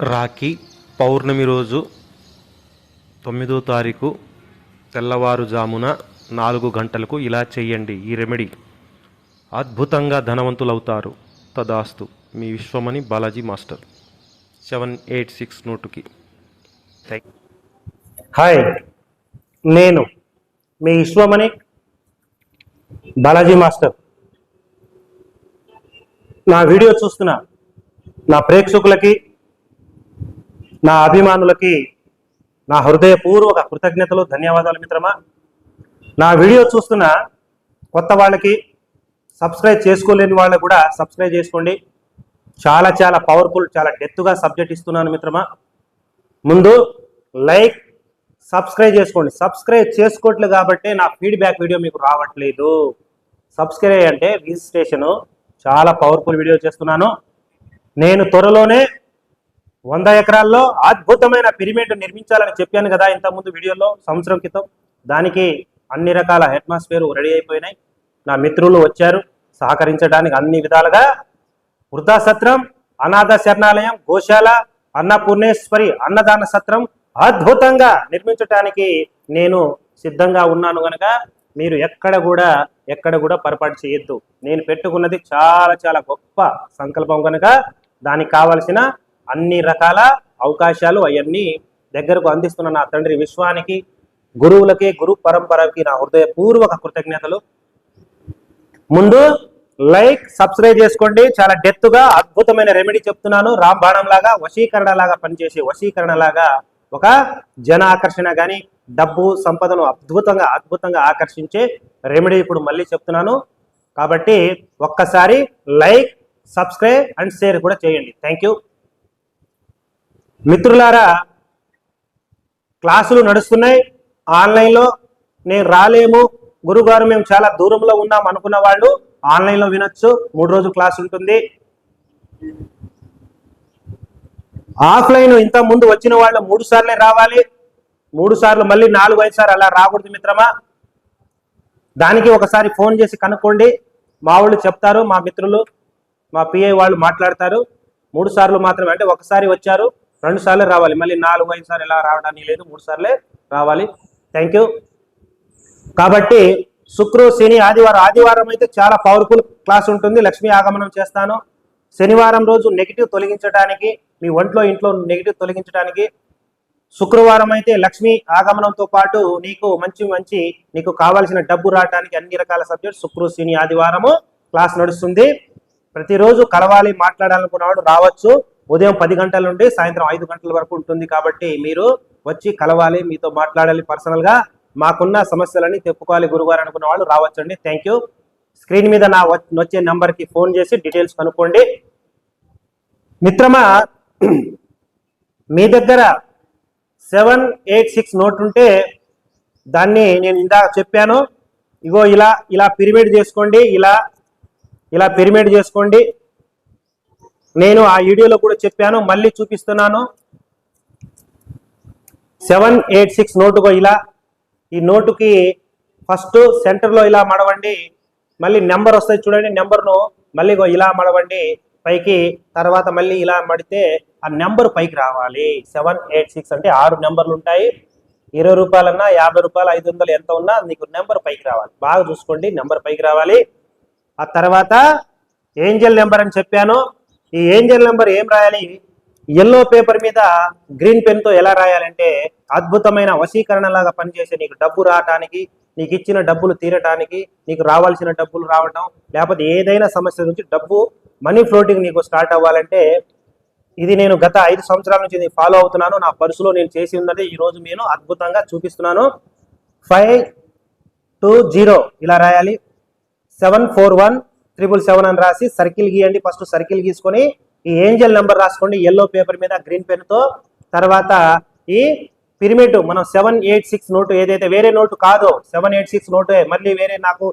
రాఖీ పౌర్ణమి రోజు తొమ్మిదో తారీఖు తెల్లవారుజామున నాలుగు గంటలకు ఇలా చేయండి. ఈ రెమెడీ. అద్భుతంగా ధనవంతులవుతారు. తదాస్తు. మీ Vishwamani Balaji master. Seven eight six నోటుకి. Thank hi. నేను మీ విశ్వమణి బాలాజీ మాస్టర్. నా వీడియో చూస్తున్న నా ప్రేక్షకులకి నా అభిమానులకి నా హృదయపూర్వక కృతజ్ఞతలు ధన్యవాదాలు మిత్రమా? నా వీడియో చూస్తున్న కొత్త వాళ్ళకి సబ్స్క్రైబ్ చేసుకోలేని వాళ్ళకు కూడా సబ్స్క్రైబ్ చేసుకోండి. చాలా చాలా పవర్ఫుల్ చాలా డెత్తుగా సబ్జెక్ట్ ఇస్తున్నాను మిత్రమా. ముందు లైక్ సబ్స్క్రైబ్ చేసుకోండి. సబ్స్క్రైబ్ చేసుకోవట్లేదు కాబట్టి నా ఫీడ్బ్యాక్ వీడియో మీకు రావట్లేదు. సబ్స్క్రైబ్ అంటే రిజిస్ట్రేషన్. చాలా పవర్ఫుల్ వీడియో చేస్తున్నాను. నేను త్వరలోనే వంద ఎకరాల్లో అద్భుతమైన పిరిమిడ్ నిర్మించాలని చెప్పాను కదా ఇంతకుముందు వీడియోలో. సంవత్సరం క్రితం దానికి అన్ని రకాల అట్మాస్ఫియర్ రెడీ అయిపోయినాయి. నా మిత్రులు వచ్చారు సహకరించడానికి అన్ని విధాలుగా వృద్ధాసత్రం అనాథ శరణాలయం గోశాల అన్నపూర్ణేశ్వరి అన్నదాన సత్రం అద్భుతంగా నిర్మించడానికి నేను సిద్ధంగా ఉన్నాను గనక మీరు ఎక్కడ కూడా ఎక్కడ కూడా పొరపాటు చేయొద్దు. నేను పెట్టుకున్నది చాలా చాలా గొప్ప సంకల్పం కనుక దానికి కావలసిన అన్ని రకాల అవకాశాలు అవన్నీ దగ్గరకు అందిస్తున్న నా తండ్రి విశ్వానికి గురువులకి గురు పరంపరకి నా హృదయపూర్వక కృతజ్ఞతలు. ముందు లైక్ సబ్స్క్రైబ్ చేసుకోండి. చాలా డెత్గా అద్భుతమైన రెమెడీ చెప్తున్నాను. రాంబాణం లాగా వశీకరణ లాగా పనిచేసే వశీకరణ లాగా ఒక జన ఆకర్షణ కానీ డబ్బు సంపదను అద్భుతంగా అద్భుతంగా ఆకర్షించే రెమెడీ ఇప్పుడు మళ్ళీ చెప్తున్నాను. కాబట్టి ఒక్కసారి లైక్ సబ్స్క్రైబ్ అండ్ షేర్ కూడా చేయండి. థ్యాంక్ యూ మిత్రులారా క్లాసులు నడుస్తున్నాయి. ఆన్లైన్లో నేను రాలేము. గురుగారు మేము చాలా దూరంలో ఉన్నాం అనుకున్న వాళ్ళు ఆన్లైన్లో వినొచ్చు. మూడు రోజులు క్లాస్ ఉంటుంది. ఆఫ్లైన్ ఇంత ముందు వచ్చిన వాళ్ళు మూడు సార్లే రావాలి. మూడు సార్లు మళ్ళీ నాలుగు ఐదు సార్లు అలా రాకూడదు మిత్రమా? దానికి ఒకసారి ఫోన్ చేసి కనుక్కోండి. మా వాళ్ళు చెప్తారు మా మిత్రులు మా పిఐ వాళ్ళు మాట్లాడతారు. మూడు సార్లు మాత్రమే అంటే ఒకసారి వచ్చారు. రెండు సార్లు రావాలి. మళ్ళీ నాలుగు ఐదు సార్లు ఎలా రావడానికి లేదు. మూడు సార్లే రావాలి. థ్యాంక్ యూ కాబట్టి శుక్రు శని ఆదివారం ఆదివారం అయితే చాలా పవర్ఫుల్ క్లాస్ ఉంటుంది. లక్ష్మీ ఆగమనం చేస్తాను. శనివారం రోజు నెగిటివ్ తొలగించడానికి మీ ఒంట్లో ఇంట్లో నెగిటివ్ తొలగించడానికి శుక్రవారం అయితే లక్ష్మీ ఆగమనంతో పాటు నీకు మంచి మంచి నీకు కావాల్సిన డబ్బు రావడానికి అన్ని రకాల సబ్జెక్ట్ శుక్రు శని ఆదివారము క్లాస్ నడుస్తుంది. ప్రతిరోజు కలవాలి మాట్లాడాలనుకున్నవాడు రావచ్చు. ఉదయం పది గంటల నుండి సాయంత్రం ఐదు గంటల వరకు ఉంటుంది కాబట్టి మీరు వచ్చి కలవాలి మీతో మాట్లాడాలి పర్సనల్గా. మాకున్న సమస్యలని చెప్పుకోవాలి గురుగారు అనుకున్న వాళ్ళు రావచ్చండి. థ్యాంక్ యూ స్క్రీన్ మీద నా వచ్చే నంబర్కి ఫోన్ చేసి డీటెయిల్స్ కనుక్కోండి. మిత్రమా మీ దగ్గర సెవెన్ ఎయిట్ సిక్స్ నోట్ ఉంటే దాన్ని నేను ఇందాక చెప్పాను. ఇగో ఇలా ఇలా పిరిమిడ్ చేసుకోండి ఇలా ఇలా పిరిమిడ్ చేసుకోండి. నేను ఆ వీడియోలో కూడా చెప్పాను మళ్ళీ చూపిస్తున్నాను. సెవెన్ ఎయిట్ సిక్స్ నోటుగో ఇలా ఈ నోటుకి ఫస్ట్ సెంటర్లో ఇలా మడవండి మళ్ళీ నెంబర్ వస్తుంది చూడండి నెంబర్ను మళ్ళీ ఇలా మడవండి పైకి తర్వాత మళ్ళీ ఇలా మడితే ఆ నెంబర్ పైకి రావాలి. సెవెన్ ఎయిట్ సిక్స్ అంటే ఆరు నెంబర్లు ఉంటాయి. ఇరవై రూపాయలన్నా యాభై రూపాయలు ఐదు వందలు ఎంత ఉన్నా నీకు నెంబర్ పైకి రావాలి. బాగా చూసుకోండి నెంబర్ పైకి రావాలి. ఆ తర్వాత ఏంజల్ నెంబర్ అని చెప్పాను. ఈ ఏంజల్ నెంబర్ ఏం రాయాలి? ఎల్లో పేపర్ మీద గ్రీన్ పెన్తో ఎలా రాయాలంటే అద్భుతమైన వశీకరణ లాగా పనిచేసే నీకు డబ్బు రావటానికి నీకు ఇచ్చిన డబ్బులు తీరటానికి నీకు రావాల్సిన డబ్బులు రావటం లేకపోతే ఏదైనా సమస్య నుంచి డబ్బు మనీ ఫ్లోటింగ్ నీకు స్టార్ట్ అవ్వాలంటే ఇది నేను గత ఐదు సంవత్సరాల నుంచి ఫాలో అవుతున్నాను. నా పర్సులో నేను చేసి ఉందంటే ఈ రోజు నేను అద్భుతంగా చూపిస్తున్నాను. ఫైవ్ టూ జీరో ఇలా రాయాలి. Seven four one triple seven అని రాసి సర్కిల్ గీయండి. ఫస్ట్ సర్కిల్ గీసుకొని ఈ ఏంజల్ నెంబర్ రాసుకోండి. ఎల్లో పేపర్ మీద గ్రీన్ పెన్తో తర్వాత ఈ పిరమిడ్ మనం సెవెన్ ఎయిట్ సిక్స్ నోటు ఏదైతే వేరే నోటు కాదో సెవెన్ ఎయిట్ సిక్స్ నోటు మళ్ళీ వేరే నాకు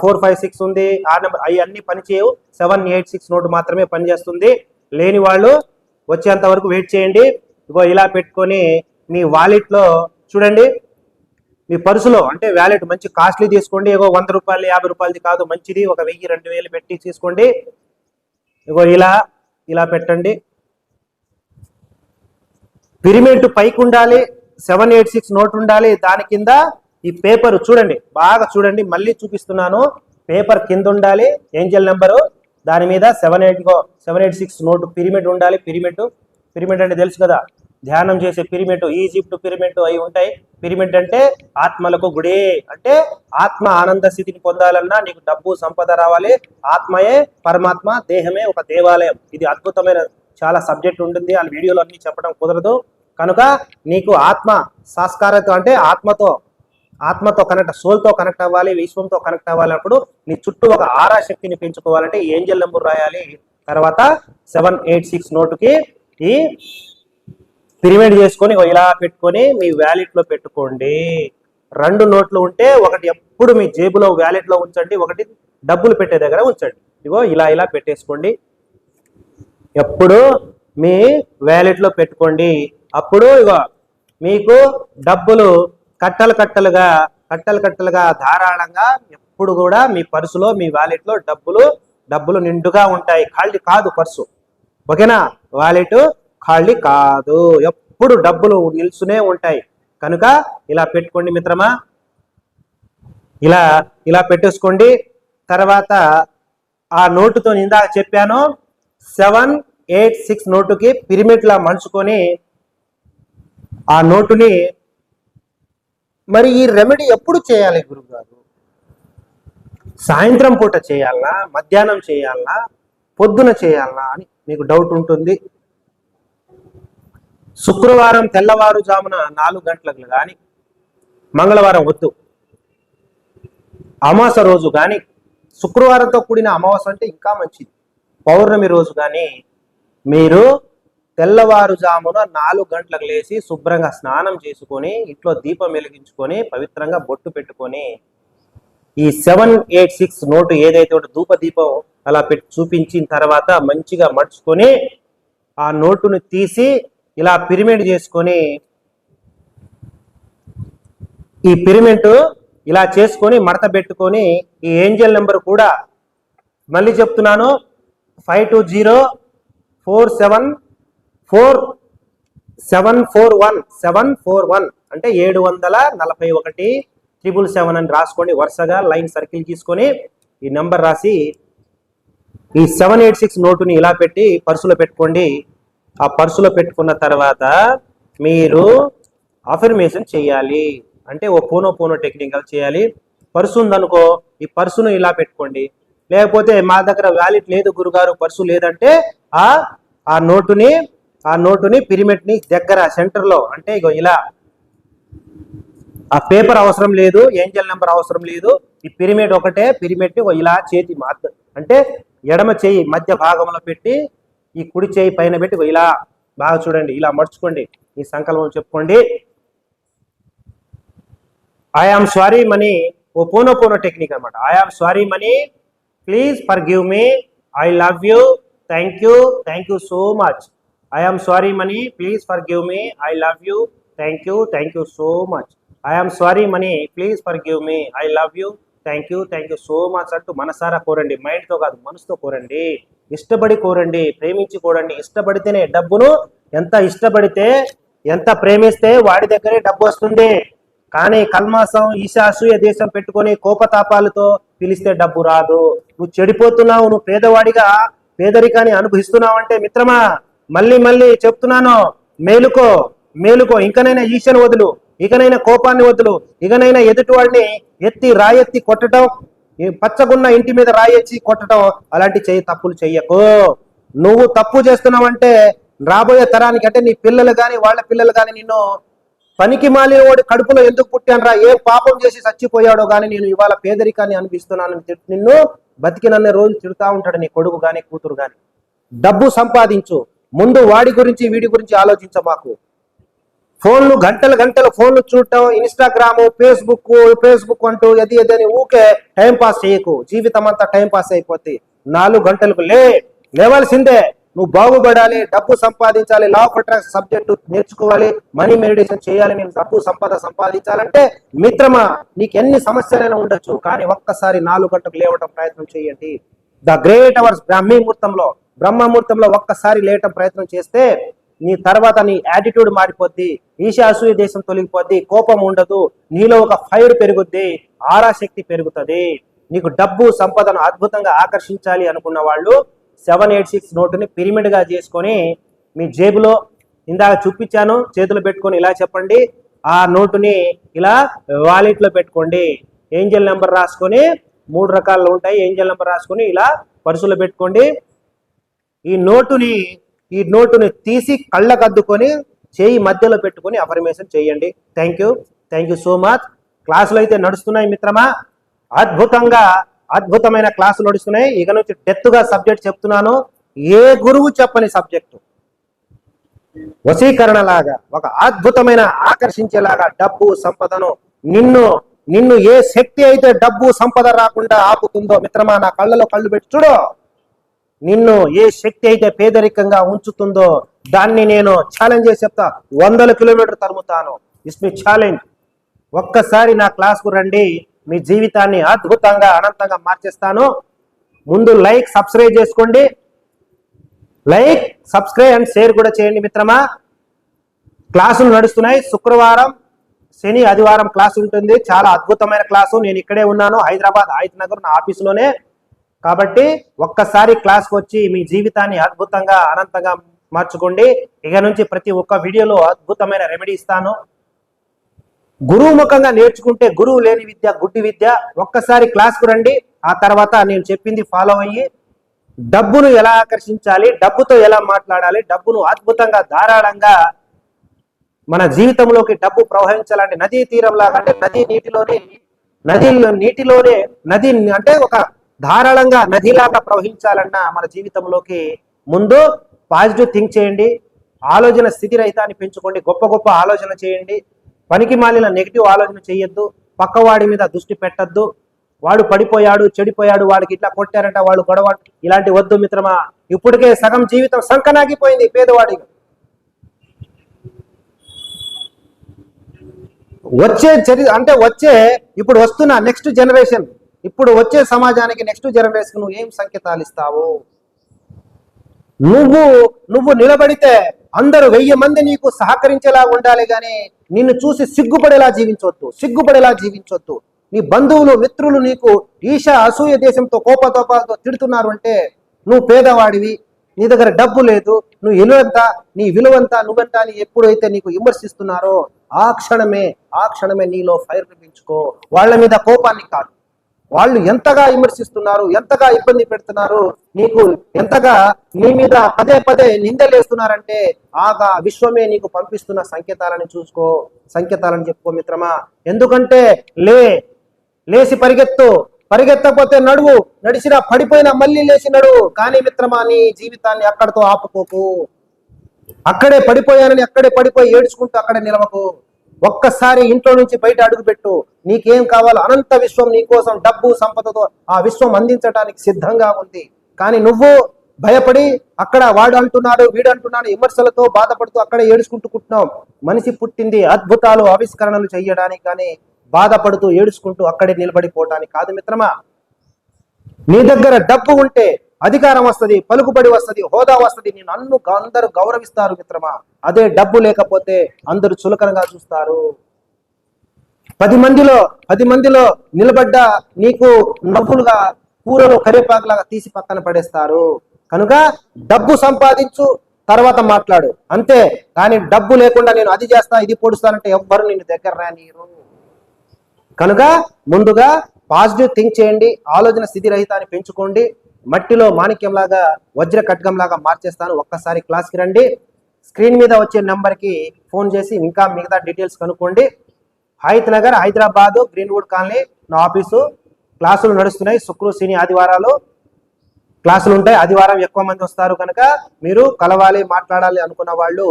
ఫోర్ ఫైవ్ సిక్స్ ఉంది. ఆ నెంబర్ అవి అన్ని పనిచేయవు సెవెన్ ఎయిట్ సిక్స్ నోటు మాత్రమే పనిచేస్తుంది లేని వాళ్ళు వచ్చేంత వరకు వెయిట్ చేయండి. ఇగో ఇలా పెట్టుకొని మీ వాలెట్లో చూడండి. మీ పర్సులో అంటే వ్యాలెట్ మంచి కాస్ట్లీ తీసుకోండి. ఏదో వంద రూపాయలు యాభై రూపాయలది కాదు మంచిది. ఒక వెయ్యి రెండు వేలు పెట్టి తీసుకోండి. ఇగో ఇలా ఇలా పెట్టండి. పిరిమిడ్ పైకి ఉండాలి సెవెన్ ఎయిట్ సిక్స్ నోట్ ఉండాలి. దాని కింద ఈ పేపర్ చూడండి. బాగా చూడండి. మళ్ళీ చూపిస్తున్నాను. పేపర్ కింద ఉండాలి. Angel number. దాని మీద seven eight seven eight six note pyramid ఉండాలి. పిరిమిడ్ పిరిమిడ్ అంటే తెలుసు కదా. ధ్యానం చేసే పిరిమెంట్ ఈజిప్ట్ పిరిమెంట్ అవి ఉంటాయి. పిరిమిడ్ అంటే ఆత్మలకు గుడి. అంటే ఆత్మ ఆనంద స్థితిని పొందాలన్నా నీకు డబ్బు సంపద రావాలి. ఆత్మయే పరమాత్మ దేహమే ఒక దేవాలయం. ఇది అద్భుతమైన చాలా సబ్జెక్ట్ ఉంటుంది. ఆ వీడియోలో అన్ని చెప్పడం కుదరదు. కనుక నీకు ఆత్మ సంస్కారతో అంటే ఆత్మతో ఆత్మతో కనెక్ట్ సోల్తో కనెక్ట్ అవ్వాలి విశ్వంతో కనెక్ట్ అవ్వాలన్నప్పుడు నీ చుట్టూ ఒక ఆరా శక్తిని పెంచుకోవాలంటే ఏంజల్ నెంబర్ రాయాలి. తర్వాత సెవెన్ ఎయిట్ సిక్స్ నోటుకి ఈ పిరిమిడ్ చేసుకొని ఇగో ఇలా పెట్టుకొని మీ వ్యాలెట్లో పెట్టుకోండి. రెండు నోట్లు ఉంటే ఒకటి ఎప్పుడు మీ జేబులో వ్యాలెట్లో ఉంచండి ఒకటి డబ్బులు పెట్టే దగ్గర ఉంచండి. ఇగో ఇలా ఇలా పెట్టేసుకోండి. ఎప్పుడు మీ వ్యాలెట్లో పెట్టుకోండి. అప్పుడు ఇగో మీకు డబ్బులు కట్టలు కట్టలుగా కట్టలు కట్టలుగా ధారాళంగా ఎప్పుడు కూడా మీ పర్సులో మీ వ్యాలెట్లో డబ్బులు డబ్బులు నిండుగా ఉంటాయి. ఖాళీ కాదు పర్సు. ఓకేనా? వాలెట్ ఖాళీ కాదు. ఎప్పుడు డబ్బులు నిల్చునే ఉంటాయి. కనుక ఇలా పెట్టుకోండి మిత్రమా. ఇలా ఇలా పెట్టేసుకోండి. తర్వాత ఆ నోటుతో ఇందాక చెప్పాను సెవెన్ ఎయిట్ సిక్స్ నోటుకి పిరిమిడ్లా మలుచుకొని ఆ నోటుని మరి ఈ రెమెడీ ఎప్పుడు చేయాలి గురుగారు? సాయంత్రం పూట చేయాలా? మధ్యాహ్నం చేయాలా? పొద్దున చేయాలా అని మీకు డౌట్ ఉంటుంది. శుక్రవారం తెల్లవారుజామున నాలుగు గంటలకు కానీ మంగళవారం వద్దు అమాస రోజు కానీ శుక్రవారంతో కూడిన అమావాస అంటే ఇంకా మంచిది. పౌర్ణమి రోజు కానీ మీరు తెల్లవారుజామున నాలుగు గంటలకు లేచి శుభ్రంగా స్నానం చేసుకొని ఇంట్లో దీపం వెలిగించుకొని పవిత్రంగా బొట్టు పెట్టుకొని ఈ సెవెన్ ఎయిట్ సిక్స్ నోటు ఏదైతే ఒకటి ధూప దీపం అలా పెట్టి చూపించిన తర్వాత మంచిగా మడుచుకొని ఆ నోటును తీసి ఇలా పిరిమిడ్ చేసుకొని ఈ పిరిమెంట్ ఇలా చేసుకొని మడత పెట్టుకొని ఈ ఏంజల్ నెంబర్ కూడా మళ్ళీ చెప్తున్నాను. Five two zero four seven four seven four one seven four one అంటే ఏడు వందల నలభై ఒకటి ట్రిపుల్ సెవెన్ అని రాసుకోండి. వరుసగా లైన్ సర్కిల్ తీసుకొని ఈ నెంబర్ రాసి ఈ సెవెన్ ఎయిట్ సిక్స్ నోటుని ఇలా పెట్టి పర్సులో పెట్టుకోండి. ఆ పర్సులో పెట్టుకున్న తర్వాత మీరు అఫర్మేషన్ చేయాలి. అంటే ఓ పోనో పోనో టెక్నికల్ చేయాలి. పర్సు ఉందనుకో ఈ పర్సును ఇలా పెట్టుకోండి. లేకపోతే మా దగ్గర వ్యాలిడ్ లేదు గురుగారు పర్సు లేదంటే ఆ ఆ నోటుని ఆ నోటుని పిరిమిడ్ని దగ్గర సెంటర్లో అంటే ఇగో ఇలా. ఆ పేపర్ అవసరం లేదు ఏంజల్ నెంబర్ అవసరం లేదు. ఈ పిరిమిడ్ ఒకటే పిరిమిడ్ని ఇలా చేతి మాత్రం. అంటే ఎడమ చేయి మధ్య భాగంలో పెట్టి ఈ కుడి చేయి పైన పెట్టి ఇలా బాగా చూడండి ఇలా మడుచుకోండి. ఈ సంకల్పం చెప్పుకోండి. I sorry money ho'oponopono technique అనమాట I am sorry money please forgive me I love you thank you thank you so much I am sorry money please forgive me I love you thank you thank you so much I sorry money please forgive me I love you thank you thank you so much అంటూ మనసారా కోరండి. మైండ్తో కాదు మనసుతో కోరండి. ఇష్టపడి కోరండి ప్రేమించి కోరండి. ఇష్టపడితేనే డబ్బును ఎంత ఇష్టపడితే ఎంత ప్రేమిస్తే వాడి దగ్గరే డబ్బు వస్తుంది. కానీ కల్మాసం ఈశాసూయ దేశం పెట్టుకొని కోపతాపాలతో పిలిస్తే డబ్బు రాదు. నువ్వు చెడిపోతున్నావు నువ్వు పేదవాడిగా పేదరికాన్ని అనుభవిస్తున్నావు అంటే మిత్రమా మళ్ళీ మళ్ళీ చెప్తున్నాను మేలుకో మేలుకో. ఇంకనైనా ఈశను వదులు. ఇకనైనా కోపాన్ని వదులు. ఇకనైనా ఎదుటివాడిని ఎత్తి రాయెత్తి కొట్టడం పచ్చగున్న ఇంటి మీద రాయెచ్చి కొట్టడం అలాంటి చెయ్యి తప్పులు చెయ్యకు. నువ్వు తప్పు చేస్తున్నావంటే రాబోయే తరానికి అంటే నీ పిల్లలు కానీ వాళ్ళ పిల్లలు కానీ నిన్ను పనికి మాలిన వాడు కడుపులో ఎందుకు పుట్టానరా? ఏ పాపం చేసి చచ్చిపోయాడో కానీ నేను ఇవాళ పేదరికాన్ని అనిపిస్తున్నాను నిన్ను బతికినన్నే రోజు తిడుతా ఉంటాడు నీ కొడుకు కానీ కూతురు కానీ డబ్బు సంపాదించు. ముందు వాడి గురించి వీడి గురించి ఆలోచించ మాకు. ఫోన్లు గంటలు గంటలు ఫోన్లు చూడటం ఇన్స్టాగ్రామ్ ఫేస్బుక్ ఫేస్బుక్ అంటూ ఎది ఎది అని ఊకే టైం పాస్ చేయకు. జీవితం అంతా టైం పాస్ అయిపోద్ది. నాలుగు గంటలకు లే లేవాల్సిందే. నువ్వు బాగుపడాలి డబ్బు సంపాదించాలి లా ఆఫ్ అట్రాక్షన్ సబ్జెక్టు నేర్చుకోవాలి మనీ మెడిటేషన్ చేయాలి నేను డబ్బు సంపద సంపాదించాలంటే మిత్రమా నీకు ఎన్ని సమస్యలైనా ఉండొచ్చు. కానీ ఒక్కసారి నాలుగు గంటలకు లేవటం ప్రయత్నం చేయండి. ద గ్రేట్ అవర్స్ బ్రహ్మీ ముహూర్తంలో బ్రహ్మ ముహూర్తంలో ఒక్కసారి లేయటం ప్రయత్నం చేస్తే నీ తర్వాత నీ యాటిట్యూడ్ మారిపోద్ది ఈశాసూయ దేశం తొలగిపోద్ది కోపం ఉండదు నీలో ఒక ఫైర్ పెరుగుద్ది ఆరాశక్తి పెరుగుతుంది. నీకు డబ్బు సంపదను అద్భుతంగా ఆకర్షించాలి అనుకున్న వాళ్ళు సెవెన్ ఎయిట్ సిక్స్ నోటుని పిరమిడ్గా చేసుకొని మీ జేబులో ఇందాక చూపించాను చేతులు పెట్టుకొని ఇలా చెప్పండి ఆ నోటుని ఇలా వాలెట్లో పెట్టుకోండి. ఏంజల్ నెంబర్ రాసుకొని మూడు రకాలు ఉంటాయి ఏంజల్ నెంబర్ రాసుకొని ఇలా పర్సులో పెట్టుకోండి. ఈ నోటుని ఈ నోటుని తీసి కళ్ళకద్దుకొని చేయి మధ్యలో పెట్టుకొని అఫర్మేషన్ చేయండి. Thank you thank you so much క్లాసులు అయితే నడుస్తున్నాయి మిత్రమా? అద్భుతంగా అద్భుతమైన క్లాసులు నడుస్తున్నాయి. ఇక నుంచి డెత్గా సబ్జెక్ట్ చెప్తున్నాను. ఏ గురువు చెప్పని సబ్జెక్టు వశీకరణ లాగా ఒక అద్భుతమైన ఆకర్షించేలాగా డబ్బు సంపదను నిన్ను నిన్ను ఏ శక్తి అయితే డబ్బు సంపద రాకుండా ఆపుతుందో మిత్రమా నా కళ్ళలో కళ్ళు పెట్టి చూడు. నిన్ను ఏ శక్తి అయితే పేదరికంగా ఉంచుతుందో దాన్ని నేను ఛాలెంజ్ చేసి చెప్తా. వందల కిలోమీటర్ తరుముతాను. ఇస్ మీ ఛాలెంజ్ ఒక్కసారి నా క్లాస్కు రండి. మీ జీవితాన్ని అద్భుతంగా అనంతంగా మార్చేస్తాను. ముందు లైక్ సబ్స్క్రైబ్ చేసుకోండి. లైక్ సబ్స్క్రైబ్ అండ్ షేర్ కూడా చేయండి మిత్రమా. క్లాసులు నడుస్తున్నాయి. శుక్రవారం శని ఆదివారం క్లాస్ ఉంటుంది. చాలా అద్భుతమైన క్లాసు. నేను ఇక్కడే ఉన్నాను. హైదరాబాద్ ఆయుత్ నగర్ నా ఆఫీసులోనే. కాబట్టి ఒక్కసారి క్లాస్కి వచ్చి మీ జీవితాన్ని అద్భుతంగా అనంతంగా మార్చుకోండి. ఇక నుంచి ప్రతి ఒక్క వీడియోలో అద్భుతమైన రెమెడీ ఇస్తాను. గురువు ముఖంగా నేర్చుకుంటే గురువు లేని విద్య గుడ్డి విద్య. ఒక్కసారి క్లాస్కు రండి. ఆ తర్వాత నేను చెప్పింది ఫాలో అయ్యి. డబ్బును ఎలా ఆకర్షించాలి డబ్బుతో ఎలా మాట్లాడాలి డబ్బును అద్భుతంగా ధారాళంగా మన జీవితంలోకి డబ్బు ప్రవహించాలంటే నదీ తీరంలాగా అంటే నదీ నీటిలోనే నది నీటిలోనే నది అంటే ఒక ధారాళంగా నదిలాగా ప్రవహించాలన్న మన జీవితంలోకి ముందు పాజిటివ్ థింక్ చేయండి. ఆలోచన స్థితి రహితాన్ని పెంచుకోండి. గొప్ప గొప్ప ఆలోచన చేయండి. పనికి మాలిన నెగిటివ్ ఆలోచన చేయొద్దు. పక్కవాడి మీద దృష్టి పెట్టద్దు. వాడు పడిపోయాడు చెడిపోయాడు వాడికి ఇట్లా కొట్టారంట వాడు గొడవ ఇలాంటి వద్దు మిత్రమా. ఇప్పటికే సగం జీవితం సంకనాగిపోయింది పేదవాడికి. వచ్చే చరి అంటే వచ్చే ఇప్పుడు వస్తున్న నెక్స్ట్ జనరేషన్ ఇప్పుడు వచ్చే సమాజానికి నెక్స్ట్ జనరేషన్ నువ్వు ఏం సంకేతాలు ఇస్తావు? నువ్వు నువ్వు నిలబడితే అందరూ వెయ్యి మంది నీకు సహకరించేలా ఉండాలి గాని నిన్ను చూసి సిగ్గుపడేలా జీవించవద్దు సిగ్గుపడేలా జీవించవద్దు నీ బంధువులు మిత్రులు నీకు ఈశ అసూయ దేశంతో కోపతోపాలతో తిడుతున్నారు అంటే నువ్వు పేదవాడివి నీ దగ్గర డబ్బు లేదు నువ్వు విలువంత నీ విలువంత నువ్వెంత అని ఎప్పుడైతే నీకు విమర్శిస్తున్నారో ఆ క్షణమే ఆ క్షణమే నీలో ఫైర్ పెంచుకో. వాళ్ళ మీద కోపాన్ని కాదు. వాళ్ళు ఎంతగా విమర్శిస్తున్నారు ఎంతగా ఇబ్బంది పెడుతున్నారు నీకు ఎంతగా నీ మీద పదే పదే నిందలేస్తున్నారంటే ఆగా విశ్వమే నీకు పంపిస్తున్న సంకేతాలని చూసుకో సంకేతాలని చెప్పుకో మిత్రమా. ఎందుకంటే లే లేచి పరిగెత్తు పరిగెత్తకపోతే నడువు నడిచినా పడిపోయినా మళ్ళీ లేచి నడువు కానీ మిత్రమా నీ జీవితాన్ని అక్కడితో ఆపుకోకు. అక్కడే పడిపోయానని అక్కడే పడిపోయి ఏడ్చుకుంటూ అక్కడే నిలవకు. ఒక్కసారి ఇంట్లో నుంచి బయట అడుగుపెట్టు నీకేం కావాలో అనంత విశ్వం నీ కోసం డబ్బు సంపదతో ఆ విశ్వం అందించడానికి సిద్ధంగా ఉంది. కానీ నువ్వు భయపడి అక్కడ వాడు అంటున్నాడు వీడు అంటున్నాడు విమర్శలతో బాధపడుతూ అక్కడే ఏడుచుకుంటూ మనిషి పుట్టింది అద్భుతాలు ఆవిష్కరణలు చేయడానికి కానీ బాధపడుతూ ఏడుచుకుంటూ అక్కడే నిలబడిపోవటానికి కాదు మిత్రమా? నీ దగ్గర డబ్బు ఉంటే అధికారం వస్తుంది పలుకుబడి వస్తుంది హోదా వస్తది నేను అన్ను అందరూ గౌరవిస్తారు మిత్రమా? అదే డబ్బు లేకపోతే అందరూ చులకనగా చూస్తారు. పది మందిలో పది మందిలో నిలబడ్డ నీకు నవ్వులుగా కూరలో కరివేపాకులాగా తీసి పక్కన పడేస్తారు. కనుక డబ్బు సంపాదించు తర్వాత మాట్లాడు. అంతే. కానీ డబ్బు లేకుండా నేను అది చేస్తా ఇది పొడుస్తానంటే ఎవ్వరు నిన్ను దగ్గర రానియరు కనుక ముందుగా పాజిటివ్ థింక్ చేయండి ఆలోచన స్థితి రహితాన్ని పెంచుకోండి మట్టిలో మాణిక్యంలాగా వజ్ర ఖడ్గంలాగా మార్చేస్తాను. ఒక్కసారి క్లాస్కి రండి. స్క్రీన్ మీద వచ్చే నెంబర్కి ఫోన్ చేసి ఇంకా మిగతా డీటెయిల్స్ కనుక్కోండి. హైత్ నగర్ హైదరాబాద్ గ్రీన్వుడ్ కాలనీ నా ఆఫీసు. క్లాసులు నడుస్తున్నాయి. శుక్రు శని ఆదివారాలు. క్లాసులు ఉంటాయి. ఆదివారం ఎక్కువ మంది వస్తారు కనుక మీరు కలవాలి మాట్లాడాలి అనుకున్న వాళ్ళు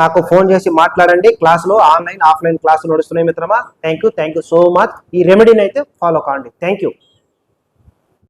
నాకు ఫోన్ చేసి మాట్లాడండి. క్లాసులో ఆన్లైన్ ఆఫ్లైన్ క్లాసులు నడుస్తున్నాయి మిత్రమా. Thank you thank you so much. ఈ రెమెడీని అయితే ఫాలో కాండి. Thank you